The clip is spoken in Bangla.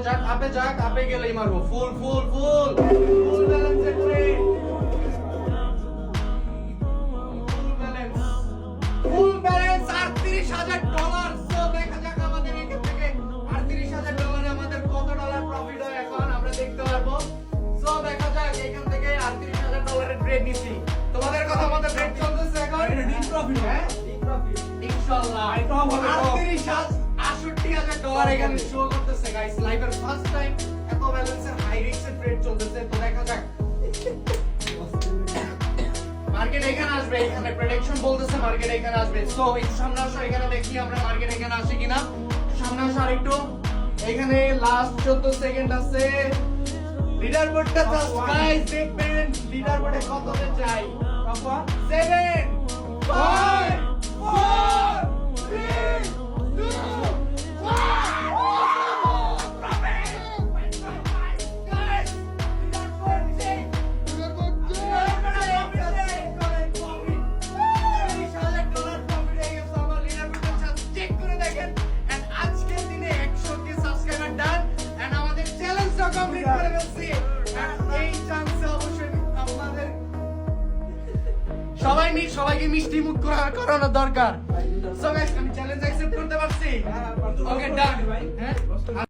আপে যাক আপে যাক আপে গেলেই মারবো। ফুল ফুল ফুল। ফুল ব্যালেন্সে করে full balance full balance dollar so দেখা যাক আমাদের এখান থেকে 38000 ডলারে আমাদের কত ডলার প্রফিট হয় এখন আমরা দেখতে পারব। সো দেখা যাক এখান থেকে 38000 ডলারের ট্রেড নিছি তোমাদের কথা মতো ট্রেড চলতেছে এখন। হ্যাঁ? এটা ডিপ প্রফিট আবার এখানে শো করতেছে গাইস লাইভের ফার্স্ট টাইম এত ব্যালেন্সের হাই রিস্কের ট্রেড চলতেছে, তো দেখা যাক। মার্কেট এখানে আসবে, এখানে প্রেডিকশন বলতেছে মার্কেট এখানে আসবে। সো একটু সামনে আসো, এখানে দেখি আমরা মার্কেট এখানে আসে কিনা। সামনে আসো আরেকটু এখানে লাস্ট 14 সেকেন্ড আছে। লিডার বোর্ডটা জাস্ট গাইস দেখবেন লিডার বোর্ডে কততে চাই। বাবা 7 সবাই মিট, সবাইকে মিষ্টি মুখ করা- করানো দরকার। সবাই, আমি চ্যালেঞ্জ অ্যাকসেপ্ট করতে পারছি। ওকে ডান হ্যাঁ?